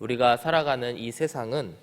우리가 살아가는 이 세상은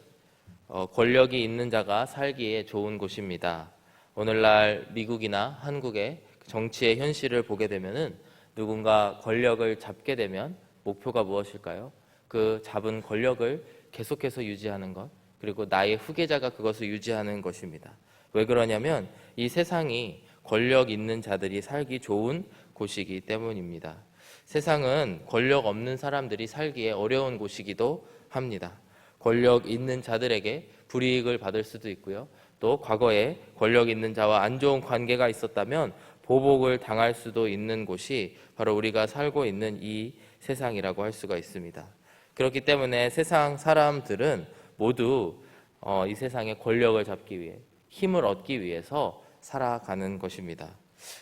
어, 권력이 있는 자가 살기에 좋은 곳입니다. 오늘날 미국이나 한국의 정치의 현실을 보게 되면은 누군가 권력을 잡게 되면 목표가 무엇일까요? 그 잡은 권력을 계속해서 유지하는 것, 그리고 나의 후계자가 그것을 유지하는 것입니다. 왜 그러냐면 이 세상이 권력 있는 자들이 살기 좋은 곳이기 때문입니다. 세상은 권력 없는 사람들이 살기에 어려운 곳이기도 합니다. 권력 있는 자들에게 불이익을 받을 수도 있고요. 또 과거에 권력 있는 자와 안 좋은 관계가 있었다면 보복을 당할 수도 있는 곳이 바로 우리가 살고 있는 이 세상이라고 할 수가 있습니다. 그렇기 때문에 세상 사람들은 모두 어, 이 세상의 권력을 잡기 위해 힘을 얻기 위해서 살아가는 것입니다.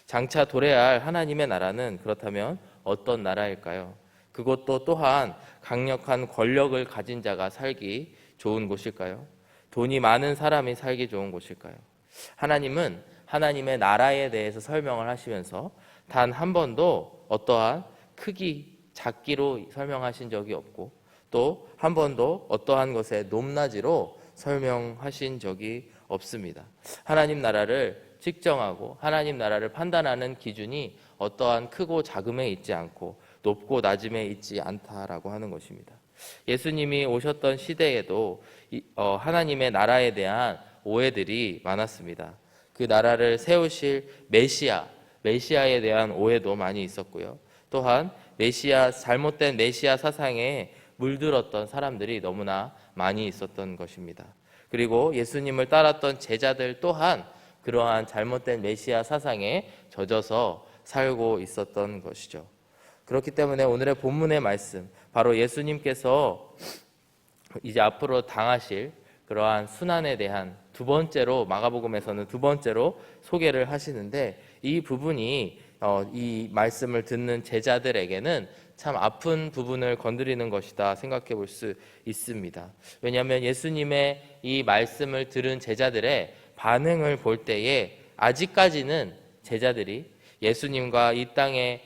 장차 도래할 하나님의 나라는 그렇다면 어떤 나라일까요? 그것도 또한 강력한 권력을 가진 자가 살기 좋은 곳일까요? 돈이 많은 사람이 살기 좋은 곳일까요? 하나님은 하나님의 나라에 대해서 설명을 하시면서 단 한 번도 어떠한 크기, 작기로 설명하신 적이 없고 또 한 번도 어떠한 것의 높낮이로 설명하신 적이 없습니다. 하나님 나라를 측정하고 하나님 나라를 판단하는 기준이 어떠한 크고 작음에 있지 않고 높고 낮음에 있지 않다라고 하는 것입니다. 예수님이 오셨던 시대에도 어, 하나님의 나라에 대한 오해들이 많았습니다. 그 나라를 세우실 메시아, 메시아에 대한 오해도 많이 있었고요. 또한 메시아 잘못된 메시아 사상에 물들었던 사람들이 너무나 많이 있었던 것입니다. 그리고 예수님을 따랐던 제자들 또한 그러한 잘못된 메시아 사상에 젖어서 살고 있었던 것이죠. 그렇기 때문에 오늘의 본문의 말씀, 바로 예수님께서 이제 앞으로 당하실 그러한 순환에 대한 두 번째로 마가복음에서는 두 번째로 소개를 하시는데 이 부분이 어, 이 말씀을 듣는 제자들에게는 참 아픈 부분을 건드리는 것이다 생각해 볼 수 있습니다. 왜냐하면 예수님의 이 말씀을 들은 제자들의 반응을 볼 때에 아직까지는 제자들이 예수님과 이 땅에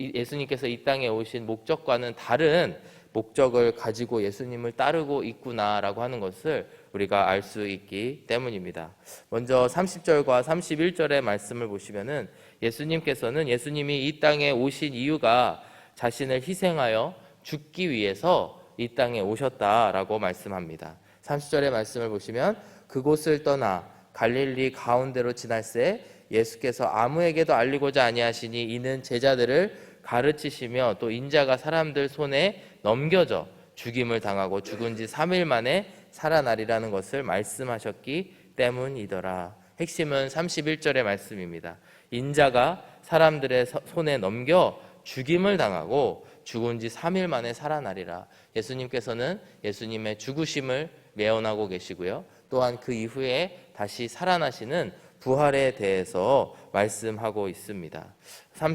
예수님께서 이 땅에 오신 목적과는 다른 목적을 가지고 예수님을 따르고 있구나라고 하는 것을 우리가 알 수 있기 때문입니다. 먼저 30절과 31절의 말씀을 보시면은 예수님께서는 예수님이 이 땅에 오신 이유가 자신을 희생하여 죽기 위해서 이 땅에 오셨다라고 말씀합니다. 30절의 말씀을 보시면 그곳을 떠나 갈릴리 가운데로 지날새 예수께서 아무에게도 알리고자 아니하시니 이는 제자들을 가르치시며 또 인자가 사람들 손에 넘겨져 죽임을 당하고 죽은 지 3일 만에 살아나리라는 것을 말씀하셨기 때문이더라. 핵심은 31절의 말씀입니다. 인자가 사람들의 손에 넘겨 죽임을 당하고 죽은 지 3일 만에 살아나리라. 예수님께서는 예수님의 죽으심을 예언하고 계시고요. 또한 그 이후에 다시 살아나시는 부활에 대해서 말씀하고 있습니다.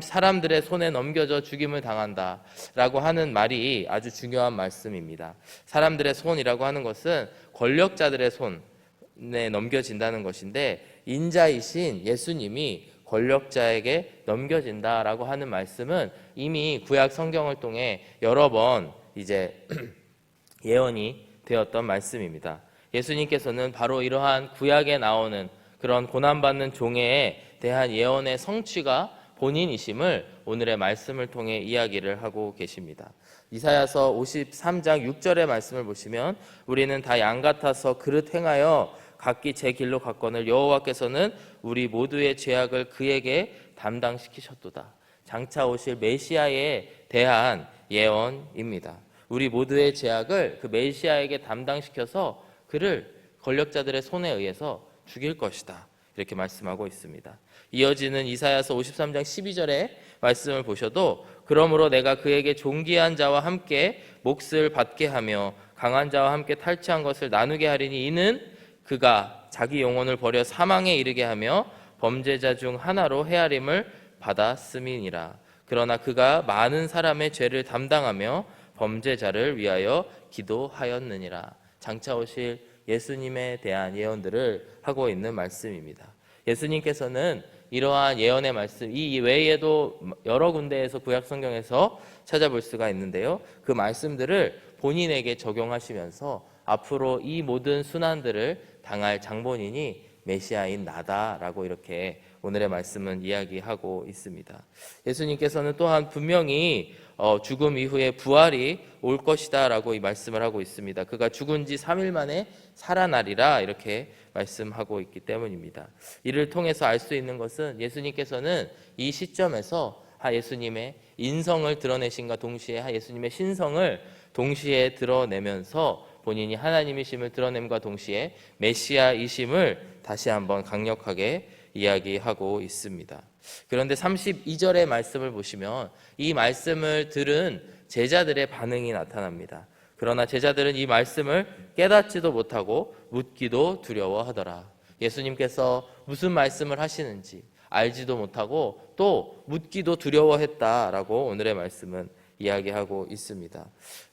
사람들의 손에 넘겨져 죽임을 당한다 라고 하는 말이 아주 중요한 말씀입니다. 사람들의 손이라고 하는 것은 권력자들의 손에 넘겨진다는 것인데 인자이신 예수님이 권력자에게 넘겨진다라고 하는 말씀은 이미 구약 성경을 통해 여러 번 이제 예언이 되었던 말씀입니다. 예수님께서는 바로 이러한 구약에 나오는 그런 고난받는 종에 대한 예언의 성취가 본인이심을 오늘의 말씀을 통해 이야기를 하고 계십니다. 이사야서 53장 6절의 말씀을 보시면 우리는 다 양 같아서 그릇 행하여 각기 제 길로 갔거늘 여호와께서는 우리 모두의 죄악을 그에게 담당시키셨도다. 장차 오실 메시아에 대한 예언입니다. 우리 모두의 죄악을 그 메시아에게 담당시켜서 그를 권력자들의 손에 의해서 죽일 것이다. 이렇게 말씀하고 있습니다. 이어지는 이사야서 53장 12절의 말씀을 보셔도 그러므로 내가 그에게 존귀한 자와 함께 몫을 받게 하며 강한 자와 함께 탈취한 것을 나누게 하리니 이는 그가 자기 영혼을 버려 사망에 이르게 하며 범죄자 중 하나로 헤아림을 받았음이니라. 그러나 그가 많은 사람의 죄를 담당하며 범죄자를 위하여 기도하였느니라. 장차 오실 예수님에 대한 예언들을 하고 있는 말씀입니다. 예수님께서는 이러한 예언의 말씀, 이 외에도 여러 군데에서 구약 성경에서 찾아볼 수가 있는데요. 그 말씀들을 본인에게 적용하시면서 앞으로 이 모든 순환들을 당할 장본인이 메시아인 나다라고 이렇게 오늘의 말씀은 이야기하고 있습니다. 예수님께서는 또한 분명히 어, 죽음 이후에 부활이 올 것이다라고 이 말씀을 하고 있습니다. 그가 죽은 지 3일 만에 살아나리라 이렇게 말씀하고 있기 때문입니다. 이를 통해서 알 수 있는 것은 예수님께서는 이 시점에서 하 예수님의 인성을 드러내신과 동시에 하 예수님의 신성을 동시에 드러내면서 본인이 하나님이심을 드러냄과 동시에 메시아이심을 다시 한번 강력하게 이야기하고 있습니다. 그런데 32절의 말씀을 보시면 이 말씀을 들은 제자들의 반응이 나타납니다. 그러나 제자들은 이 말씀을 깨닫지도 못하고 묻기도 두려워하더라. 예수님께서 무슨 말씀을 하시는지 알지도 못하고 또 묻기도 두려워했다라고 오늘의 말씀은 이야기하고 있습니다.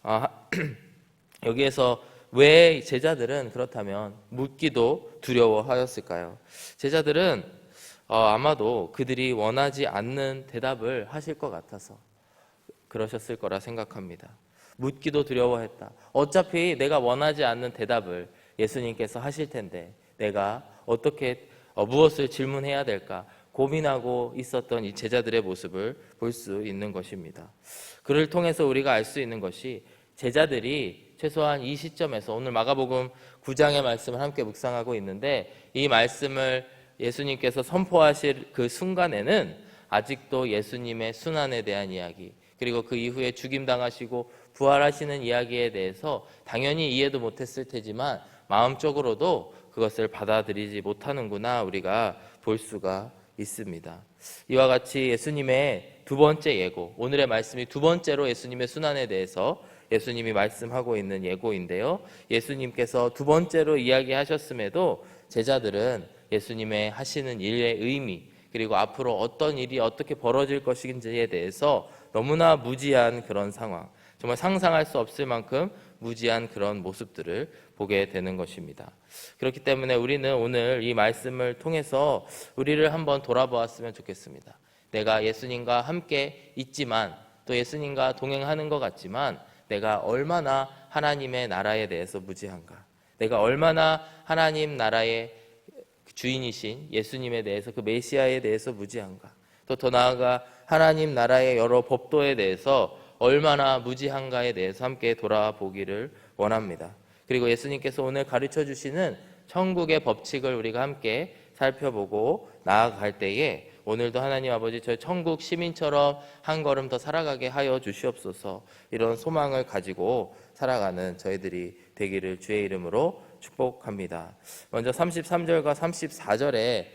아, 여기에서 왜 제자들은 그렇다면 묻기도 두려워하였을까요? 제자들은 어, 아마도 그들이 원하지 않는 대답을 하실 것 같아서 그러셨을 거라 생각합니다. 묻기도 두려워했다. 어차피 내가 원하지 않는 대답을 예수님께서 하실 텐데 내가 어떻게 어, 무엇을 질문해야 될까 고민하고 있었던 이 제자들의 모습을 볼 수 있는 것입니다. 그를 통해서 우리가 알 수 있는 것이 제자들이 최소한 이 시점에서 오늘 마가복음 9장의 말씀을 함께 묵상하고 있는데 이 말씀을 예수님께서 선포하실 그 순간에는 아직도 예수님의 순환에 대한 이야기 그리고 그 이후에 죽임 당하시고 부활하시는 이야기에 대해서 당연히 이해도 못했을 테지만 마음적으로도 그것을 받아들이지 못하는구나 우리가 볼 수가 있습니다. 이와 같이 예수님의 두 번째 예고, 오늘의 말씀이 두 번째로 예수님의 순환에 대해서 예수님이 말씀하고 있는 예고인데요. 예수님께서 두 번째로 이야기하셨음에도 제자들은 예수님의 하시는 일의 의미, 그리고 앞으로 어떤 일이 어떻게 벌어질 것인지에 대해서 너무나 무지한 그런 상황, 정말 상상할 수 없을 만큼 무지한 그런 모습들을 보게 되는 것입니다. 그렇기 때문에 우리는 오늘 이 말씀을 통해서 우리를 한번 돌아보았으면 좋겠습니다. 내가 예수님과 함께 있지만 또 예수님과 동행하는 것 같지만 내가 얼마나 하나님의 나라에 대해서 무지한가? 내가 얼마나 하나님 나라의 주인이신 예수님에 대해서 그 메시아에 대해서 무지한가? 또 더 나아가 하나님 나라의 여러 법도에 대해서 얼마나 무지한가에 대해서 함께 돌아보기를 원합니다. 그리고 예수님께서 오늘 가르쳐 주시는 천국의 법칙을 우리가 함께 살펴보고 나아갈 때에 오늘도 하나님 아버지 저희 천국 시민처럼 한 걸음 더 살아가게 하여 주시옵소서 이런 소망을 가지고 살아가는 저희들이 되기를 주의 이름으로 축복합니다. 먼저 33절과 34절에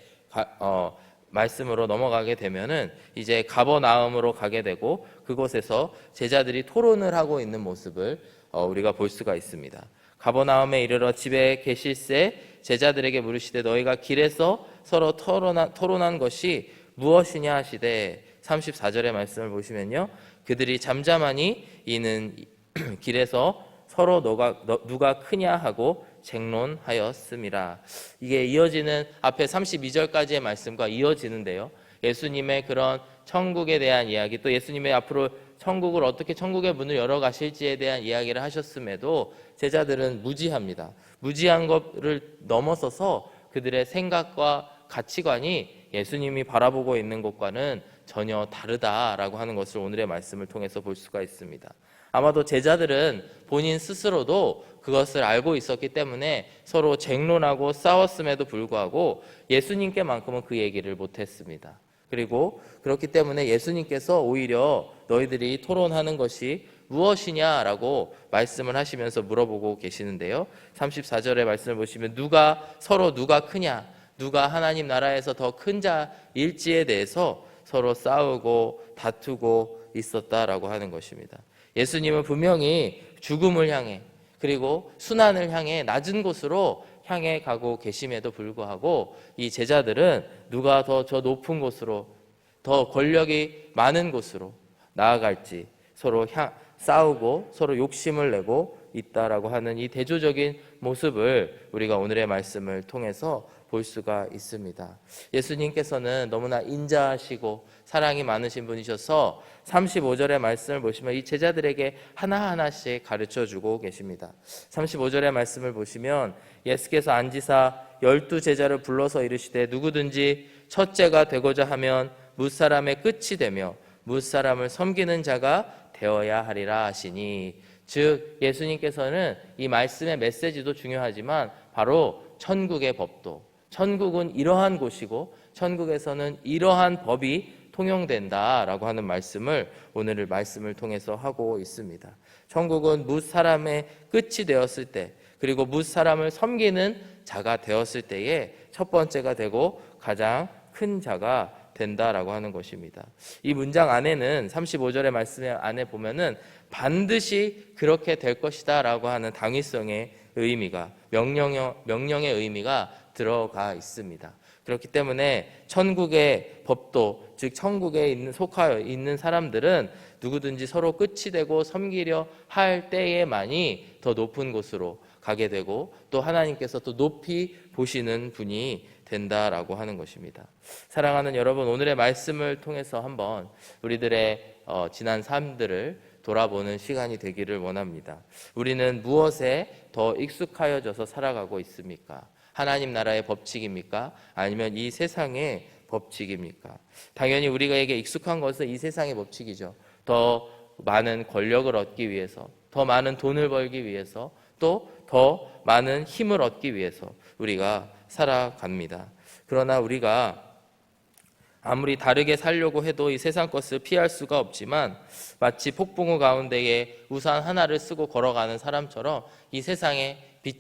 어, 말씀으로 넘어가게 되면은 이제 가버나움으로 가게 되고 그곳에서 제자들이 토론을 하고 있는 모습을 어, 우리가 볼 수가 있습니다. 가버나움에 이르러 집에 계실새 제자들에게 물으시되 너희가 길에서 서로 토론한, 토론한 것이 무엇이냐 하시되 34절의 말씀을 보시면요. 그들이 잠잠하니 이는 길에서 서로 너가, 너, 누가 크냐 하고 쟁론하였음이라. 이게 이어지는 앞에 32절까지의 말씀과 이어지는데요. 예수님의 그런 천국에 대한 이야기 또 예수님의 앞으로 천국을 어떻게 천국의 문을 열어 가실지에 대한 이야기를 하셨음에도 제자들은 무지합니다. 무지한 것을 넘어서서 그들의 생각과 가치관이 예수님이 바라보고 있는 것과는 전혀 다르다라고 하는 것을 오늘의 말씀을 통해서 볼 수가 있습니다. 아마도 제자들은 본인 스스로도 그것을 알고 있었기 때문에 서로 쟁론하고 싸웠음에도 불구하고 예수님께만큼은 그 얘기를 못했습니다. 그리고 그렇기 때문에 예수님께서 오히려 너희들이 토론하는 것이 무엇이냐라고 말씀을 하시면서 물어보고 계시는데요. 34절의 말씀을 보시면 누가 서로 누가 크냐, 누가 하나님 나라에서 더 큰 자일지에 대해서 서로 싸우고 다투고 있었다라고 하는 것입니다. 예수님은 분명히 죽음을 향해 그리고 순환을 향해 낮은 곳으로 향해 가고 계심에도 불구하고 이 제자들은 누가 더 저 높은 곳으로 더 권력이 많은 곳으로 나아갈지 서로 향, 싸우고 서로 욕심을 내고 있다라고 하는 이 대조적인 모습을 우리가 오늘의 말씀을 통해서 볼 수가 있습니다. 예수님께서는 너무나 인자하시고 사랑이 많으신 분이셔서 35절의 말씀을 보시면 이 제자들에게 하나하나씩 가르쳐 주고 계십니다. 35절의 말씀을 보시면 예수께서 앉으사 열두 제자를 불러서 이르시되 누구든지 첫째가 되고자 하면 무사람의 끝이 되며 무사람을 섬기는 자가 되어야 하리라 하시니 즉 예수님께서는 이 말씀의 메시지도 중요하지만 바로 천국의 법도 천국은 이러한 곳이고 천국에서는 이러한 법이 통용된다라고 하는 말씀을 오늘의 말씀을 통해서 하고 있습니다. 천국은 무 사람의 끝이 되었을 때 그리고 무 사람을 섬기는 자가 되었을 때에 첫 번째가 되고 가장 큰 자가 된다라고 하는 것입니다. 이 문장 안에는 35절의 말씀 안에 보면은 반드시 그렇게 될 것이다라고 하는 당위성의 의미가 명령의 명령의 의미가 들어가 있습니다. 그렇기 때문에 천국의 법도 즉 천국에 있는 속하여 있는 사람들은 누구든지 서로 끝이 되고 섬기려 할 때에만이 더 높은 곳으로 가게 되고 또 하나님께서 또 높이 보시는 분이 된다라고 하는 것입니다. 사랑하는 여러분, 오늘의 말씀을 통해서 한번 우리들의 어, 지난 삶들을 돌아보는 시간이 되기를 원합니다. 우리는 무엇에 더 익숙하여져서 살아가고 있습니까? 하나님 나라의 법칙입니까? 아니면 이 세상의 법칙입니까? 당연히 우리가에게 익숙한 것은 이 세상의 법칙이죠. 더 많은 권력을 얻기 위해서, 더 많은 돈을 벌기 위해서, 또 더 많은 힘을 얻기 위해서 우리가 살아갑니다. 그러나 우리가 아무리 다르게 살려고 해도 이 세상 것을 피할 수가 없지만 마치 폭풍우 가운데에 우산 하나를 쓰고 걸어가는 사람처럼 이 세상에 비,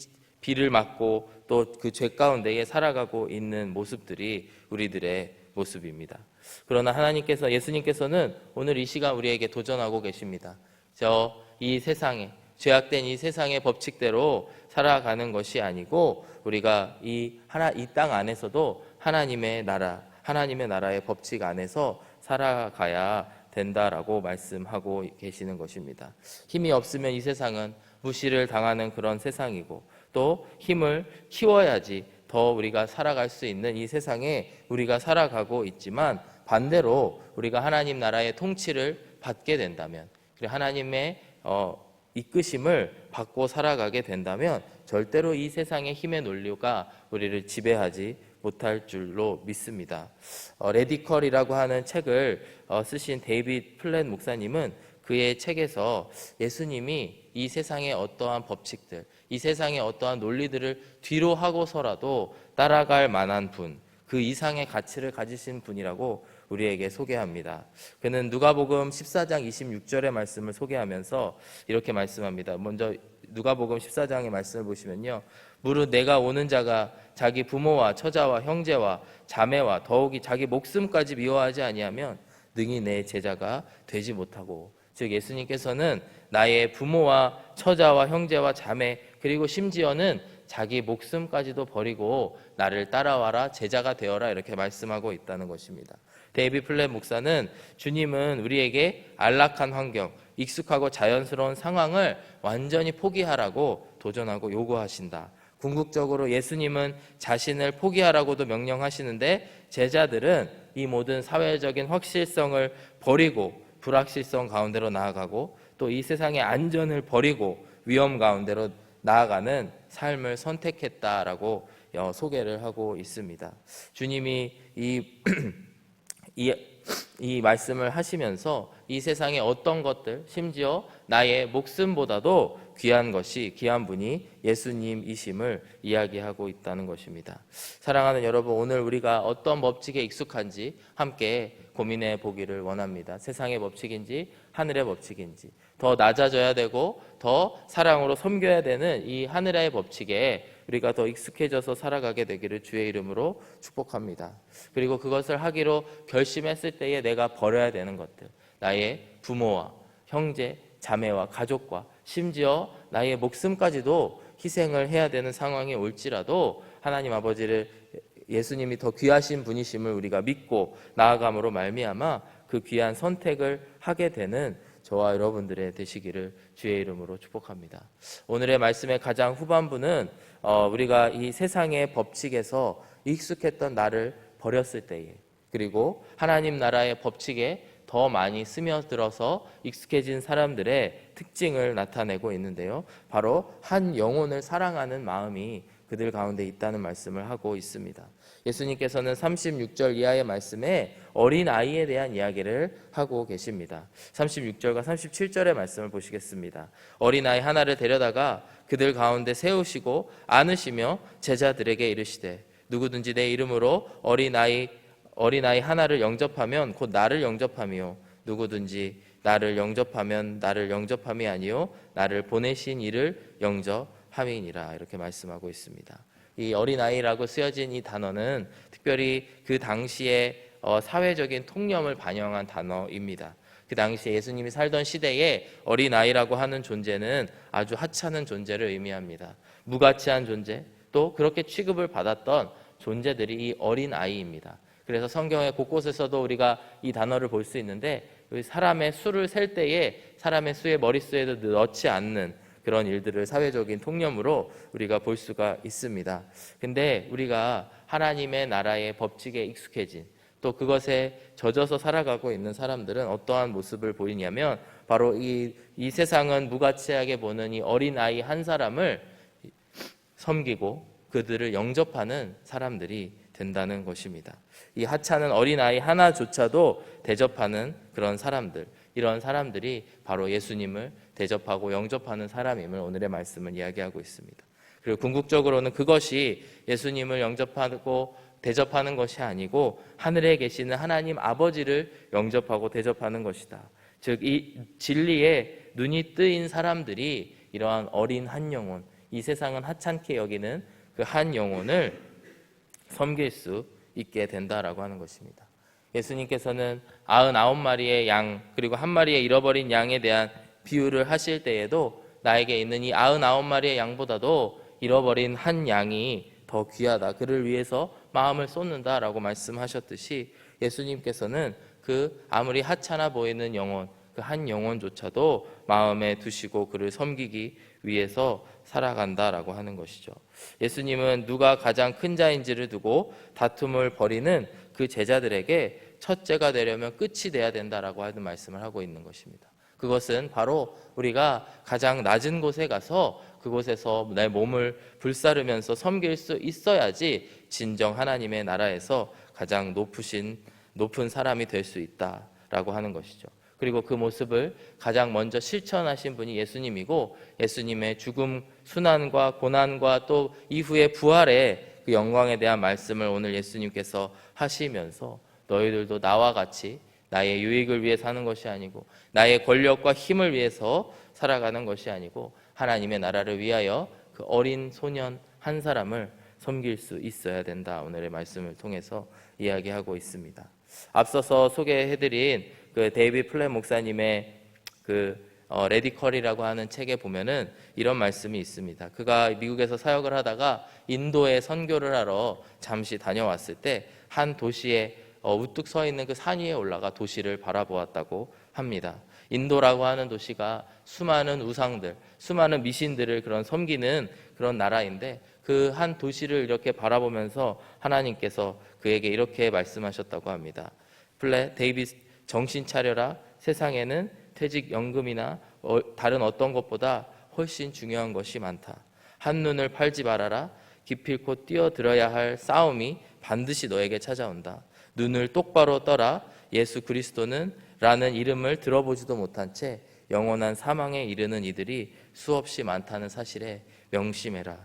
비를 맞고 또 그 죄 가운데에 살아가고 있는 모습들이 우리들의 모습입니다. 그러나 하나님께서 예수님께서는 오늘 이 시간 우리에게 도전하고 계십니다. 저 이 세상에 죄악된 이 세상의 법칙대로 살아가는 것이 아니고 우리가 이 하나 이 땅 안에서도 하나님의 나라, 하나님의 나라의 법칙 안에서 살아가야 된다라고 말씀하고 계시는 것입니다. 힘이 없으면 이 세상은 무시를 당하는 그런 세상이고 또 힘을 키워야지 더 우리가 살아갈 수 있는 이 세상에 우리가 살아가고 있지만 반대로 우리가 하나님 나라의 통치를 받게 된다면 그리고 하나님의 어, 이끄심을 받고 살아가게 된다면 절대로 이 세상의 힘의 논리가 우리를 지배하지 못할 줄로 믿습니다. 어, 레디컬이라고 하는 책을 어, 쓰신 데이빗 플랫 목사님은 그의 책에서 예수님이 이 세상의 어떠한 법칙들, 이 세상의 어떠한 논리들을 뒤로 하고서라도 따라갈 만한 분, 그 이상의 가치를 가지신 분이라고 우리에게 소개합니다. 그는 누가복음 14장 26절의 말씀을 소개하면서 이렇게 말씀합니다. 먼저 누가복음 14장의 말씀을 보시면요. 무릇 내가 오는 자가 자기 부모와 처자와 형제와 자매와 더욱이 자기 목숨까지 미워하지 아니하면 능히 내 제자가 되지 못하고 즉 예수님께서는 나의 부모와 처자와 형제와 자매 그리고 심지어는 자기 목숨까지도 버리고 나를 따라와라 제자가 되어라 이렇게 말씀하고 있다는 것입니다. 데이비 플랫 목사는 주님은 우리에게 안락한 환경, 익숙하고 자연스러운 상황을 완전히 포기하라고 도전하고 요구하신다. 궁극적으로 예수님은 자신을 포기하라고도 명령하시는데 제자들은 이 모든 사회적인 확실성을 버리고 불확실성 가운데로 나아가고 또 이 세상의 안전을 버리고 위험 가운데로 나아가는 삶을 선택했다라고 어, 소개를 하고 있습니다. 주님이 이, 이, 이 말씀을 하시면서 이 세상의 어떤 것들, 심지어 나의 목숨보다도 귀한 것이 귀한 분이 예수님이심을 이야기하고 있다는 것입니다. 사랑하는 여러분, 오늘 우리가 어떤 법칙에 익숙한지 함께 고민해 보기를 원합니다. 세상의 법칙인지 하늘의 법칙인지 더 낮아져야 되고 더 사랑으로 섬겨야 되는 이 하늘의 법칙에 우리가 더 익숙해져서 살아가게 되기를 주의 이름으로 축복합니다. 그리고 그것을 하기로 결심했을 때에 내가 버려야 되는 것들, 나의 부모와 형제, 자매와 가족과 심지어 나의 목숨까지도 희생을 해야 되는 상황이 올지라도 하나님 아버지를 예수님이 더 귀하신 분이심을 우리가 믿고 나아감으로 말미암아 그 귀한 선택을 하게 되는 저와 여러분들의 되시기를 주의 이름으로 축복합니다. 오늘의 말씀의 가장 후반부는 어, 우리가 이 세상의 법칙에서 익숙했던 나를 버렸을 때에 그리고 하나님 나라의 법칙에 더 많이 스며들어서 익숙해진 사람들의 특징을 나타내고 있는데요. 바로 한 영혼을 사랑하는 마음이 그들 가운데 있다는 말씀을 하고 있습니다. 예수님께서는 36절 이하의 말씀에 어린 아이에 대한 이야기를 하고 계십니다. 36절과 37절의 말씀을 보시겠습니다. 어린 아이 하나를 데려다가 그들 가운데 세우시고 안으시며 제자들에게 이르시되 누구든지 내 이름으로 어린 아이 어린 아이 하나를 영접하면 곧 나를 영접함이요 누구든지 나를 영접하면 나를 영접함이 아니요 나를 보내신 이를 영접함이니라 이렇게 말씀하고 있습니다. 이 어린아이라고 쓰여진 이 단어는 특별히 그 당시에 어, 사회적인 통념을 반영한 단어입니다. 그 당시에 예수님이 살던 시대에 어린아이라고 하는 존재는 아주 하찮은 존재를 의미합니다. 무가치한 존재, 또 그렇게 취급을 받았던 존재들이 이 어린아이입니다. 그래서 성경의 곳곳에서도 우리가 이 단어를 볼 수 있는데 사람의 수를 셀 때에 사람의 수의 머릿수에도 넣지 않는 그런 일들을 사회적인 통념으로 우리가 볼 수가 있습니다. 근데 우리가 하나님의 나라의 법칙에 익숙해진 또 그것에 젖어서 살아가고 있는 사람들은 어떠한 모습을 보이냐면 바로 이, 이 세상은 무가치하게 보는 이 어린아이 한 사람을 섬기고 그들을 영접하는 사람들이 된다는 것입니다. 이 하찮은 어린아이 하나조차도 대접하는 그런 사람들, 이런 사람들이 바로 예수님을 대접하고 영접하는 사람임을 오늘의 말씀은 이야기하고 있습니다. 그리고 궁극적으로는 그것이 예수님을 영접하고 대접하는 것이 아니고 하늘에 계시는 하나님 아버지를 영접하고 대접하는 것이다. 즉, 이 진리에 눈이 뜨인 사람들이 이러한 어린 한 영혼, 이 세상은 하찮게 여기는 그 한 영혼을 섬길 수 있게 된다라고 하는 것입니다. 예수님께서는 99마리의 양 그리고 한 마리의 잃어버린 양에 대한 비유를 하실 때에도 나에게 있는 이 99마리의 양보다도 잃어버린 한 양이 더 귀하다. 그를 위해서 마음을 쏟는다 라고 말씀하셨듯이 예수님께서는 그 아무리 하찮아 보이는 영혼 그 한 영혼조차도 마음에 두시고 그를 섬기기 위해서 살아간다라고 하는 것이죠. 예수님은 누가 가장 큰 자인지를 두고 다툼을 벌이는 그 제자들에게 첫째가 되려면 끝이 돼야 된다라고 하는 말씀을 하고 있는 것입니다. 그것은 바로 우리가 가장 낮은 곳에 가서 그곳에서 내 몸을 불사르면서 섬길 수 있어야지 진정 하나님의 나라에서 가장 높으신 높은 사람이 될 수 있다라고 하는 것이죠. 그리고 그 모습을 가장 먼저 실천하신 분이 예수님이고 예수님의 죽음, 순환과 고난과 또 이후의 부활의 그 영광에 대한 말씀을 오늘 예수님께서 하시면서 너희들도 나와 같이 나의 유익을 위해 사는 것이 아니고 나의 권력과 힘을 위해서 살아가는 것이 아니고 하나님의 나라를 위하여 그 어린 소년 한 사람을 섬길 수 있어야 된다. 오늘의 말씀을 통해서 이야기하고 있습니다. 앞서서 소개해드린 그 데이비 플랫 목사님의 그 어, 레디컬이라고 하는 책에 보면은 이런 말씀이 있습니다. 그가 미국에서 사역을 하다가 인도에 선교를 하러 잠시 다녀왔을 때 한 도시에 어, 우뚝 서 있는 그 산 위에 올라가 도시를 바라보았다고 합니다. 인도라고 하는 도시가 수많은 우상들, 수많은 미신들을 그런 섬기는 그런 나라인데 그 한 도시를 이렇게 바라보면서 하나님께서 그에게 이렇게 말씀하셨다고 합니다. 플레 데이비스 정신 차려라. 세상에는 퇴직 연금이나 어, 다른 어떤 것보다 훨씬 중요한 것이 많다. 한눈을 팔지 말아라. 기필코 뛰어들어야 할 싸움이 반드시 너에게 찾아온다. 눈을 똑바로 떠라. 예수 그리스도는 라는 이름을 들어보지도 못한 채 영원한 사망에 이르는 이들이 수없이 많다는 사실에 명심해라.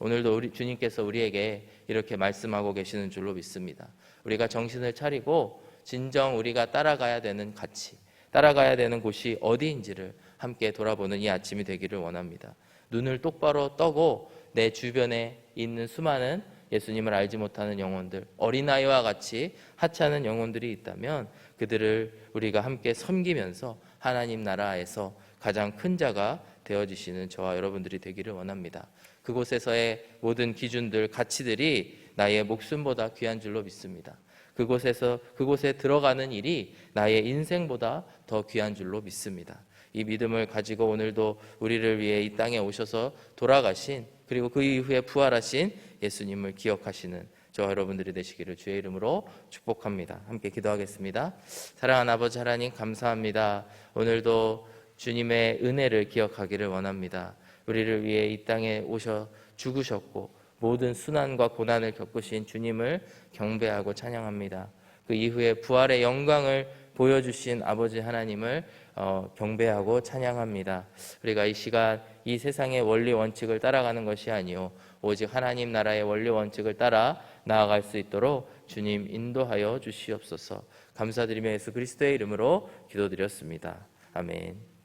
오늘도 우리 주님께서 우리에게 이렇게 말씀하고 계시는 줄로 믿습니다. 우리가 정신을 차리고 진정 우리가 따라가야 되는 가치, 따라가야 되는 곳이 어디인지를 함께 돌아보는 이 아침이 되기를 원합니다. 눈을 똑바로 떠고 내 주변에 있는 수많은 예수님을 알지 못하는 영혼들, 어린아이와 같이 하찮은 영혼들이 있다면 그들을 우리가 함께 섬기면서 하나님 나라에서 가장 큰 자가 되어지시는 저와 여러분들이 되기를 원합니다. 그곳에서의 모든 기준들, 가치들이 나의 목숨보다 귀한 줄로 믿습니다. 그곳에서 그곳에 들어가는 일이 나의 인생보다 더 귀한 줄로 믿습니다. 이 믿음을 가지고 오늘도 우리를 위해 이 땅에 오셔서 돌아가신 그리고 그 이후에 부활하신 예수님을 기억하시는 저와 여러분들이 되시기를 주의 이름으로 축복합니다. 함께 기도하겠습니다. 사랑하는 아버지 하나님 감사합니다. 오늘도 주님의 은혜를 기억하기를 원합니다. 우리를 위해 이 땅에 오셔 죽으셨고 모든 순환과 고난을 겪으신 주님을 경배하고 찬양합니다. 그 이후에 부활의 영광을 보여주신 아버지 하나님을 어, 경배하고 찬양합니다. 우리가 이 시간 이 세상의 원리 원칙을 따라가는 것이 아니요 오직 하나님 나라의 원리 원칙을 따라 나아갈 수 있도록 주님 인도하여 주시옵소서. 감사드리며 예수 그리스도의 이름으로 기도드렸습니다. 아멘.